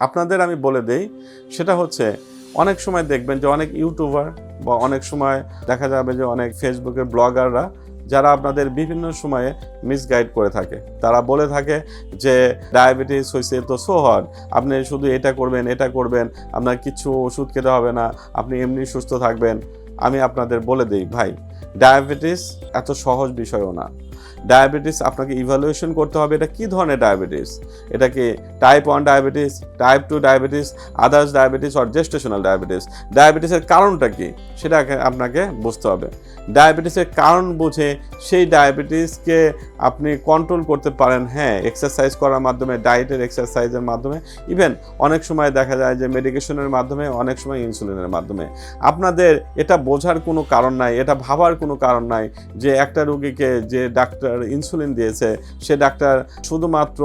আপনাদের আমি বলে দেই, সেটা হচ্ছে অনেক সময় দেখবেন যে অনেক ইউটিউবার বা অনেক সময় দেখা যাবে যে অনেক ফেসবুকের ব্লগাররা, যারা আপনাদের বিভিন্ন সময়ে মিসগাইড করে থাকে। তারা বলে থাকে যে ডায়াবেটিস হয়েছে তো সো হট আপনি শুধু এটা করবেন এটা করবেন, আপনার কিছু ওষুধ খেতে হবে না, আপনি এমনি সুস্থ থাকবেন। আমি আপনাদের বলে দিই, ভাই ডায়াবেটিস এত সহজ বিষয়ও না। ডায়াবেটিস, আপনাকে ইভ্যালুয়েশন করতে হবে এটা কী ধরনের ডায়াবেটিস? এটা কি type one diabetes type two diabetes others diabetes or gestational diabetes. ডায়াবেটিসের কারণটা কি? সেটা আপনাকে বুঝতে হবে। ডায়াবেটিসের কারণ বুঝে সেই ডায়াবেটিসকে আপনি কন্ট্রোল করতে পারেন। হ্যাঁ এক্সারসাইজ করার মাধ্যমে ডায়েটের এক্সারসাইজের মাধ্যমে ইভেন অনেক সময় দেখা যায় যে মেডিকেশনের মাধ্যমে, অনেক সময় ইনসুলিনের মাধ্যমে। আপনাদের এটা বোঝার কোনো কারণ নাই, এটা ভাবার কোনো কারণ নাই যে একটা রুগীকে যে ডাক্তার ইনসুলিন দিয়েছে, সে ডাক্তার শুধুমাত্র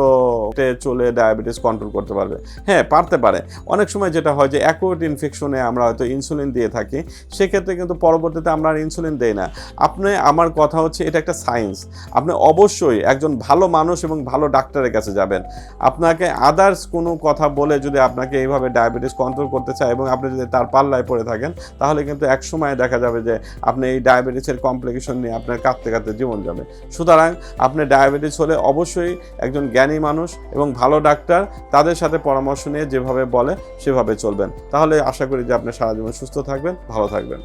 চলে ডায়াবেটিস কন্ট্রোল করতে পারবে। হ্যাঁ পারতে পারে। অনেক সময় যেটা হয় যে অ্যাকুয়েট ইনফেকশনে আমরা হয়তো ইনসুলিন দিয়ে থাকি, সেক্ষেত্রে কিন্তু পরবর্তীতে আমরা আর ইনসুলিন দেই না। আপনি, আমার কথা হচ্ছে, এটা একটা সায়েন্স আপনি অবশ্যই একজন ভালো মানুষ এবং ভালো ডাক্তারের কাছে যাবেন। আপনাকে আদার্স কোনো কথা বলে যদি আপনাকে এইভাবে ডায়াবেটিস কন্ট্রোল করতে চায় এবং আপনি যদি তার পাল্লায় পড়ে থাকেন, তাহলে কিন্তু এক সময় দেখা যাবে যে, আপনি এই ডায়াবেটিসের কমপ্লিকেশন নিয়ে আপনার কাঁদতে কাঁদতে জীবন যাবে। সুতরাং আপনি ডায়াবেটিস হলে অবশ্যই একজন জ্ঞানী মানুষ এবং ভালো ডাক্তার তাদের সাথে পরামর্শ নিয়ে যেভাবে বলে সেভাবে চলবেন। তাহলে আশা করি যে আপনি সারা জীবন সুস্থ থাকবেন, ভালো থাকবেন।